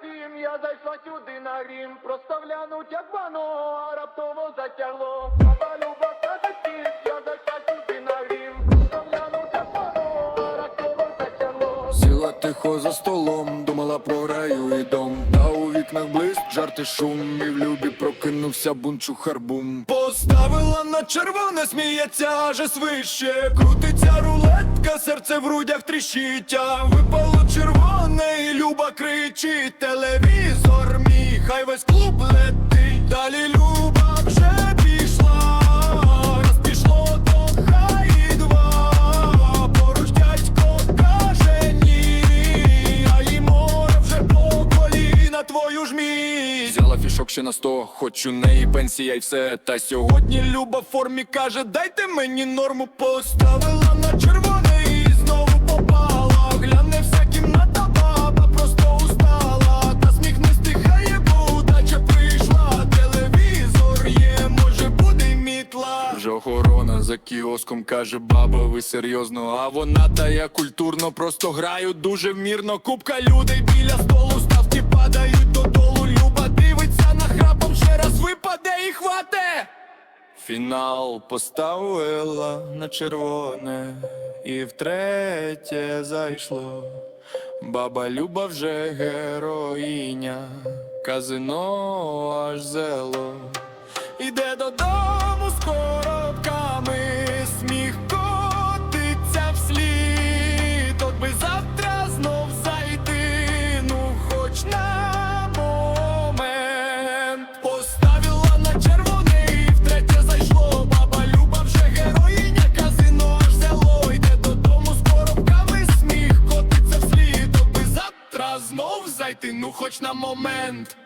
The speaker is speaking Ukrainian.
сім, я зайшла сюди на рим просто глянуть, як вано, а раптово затягло. Сіла тихо за столом, думала про раю і дом. Та у вікнах блиск, жарти шум, і в любі прокинувся бунчу харбум. Поставила на червоне, сміється, аж свище. Крутиться рулетка, серце в грудях тріщить. А Випало червоне, і люба кричить. Телевізор мій, хай весь клуб Фішок ще на сто, хоч у неї пенсія і все. Та сьогодні Люба в формі каже, дайте мені норму, поставила на червоне і знову попала. Гляне вся кімната баба, просто устала. Та сміх не стихає, бо удача прийшла. Телевізор є, може буде мітла. Вже охорона за кіоском каже, баба, ви серйозно, а вона та я культурно, просто граю дуже вмірно. Купка людей біля столу, Фінал поставила на червоне, і втретє зайшло. Баба Люба вже героїня, казино аж зело. Іде додому ну хоч на момент.